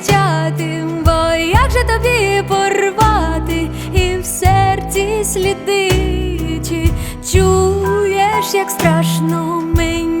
Кричати, бо як же тобі порвати? І в серці сліди, чи чуєш, як страшно мені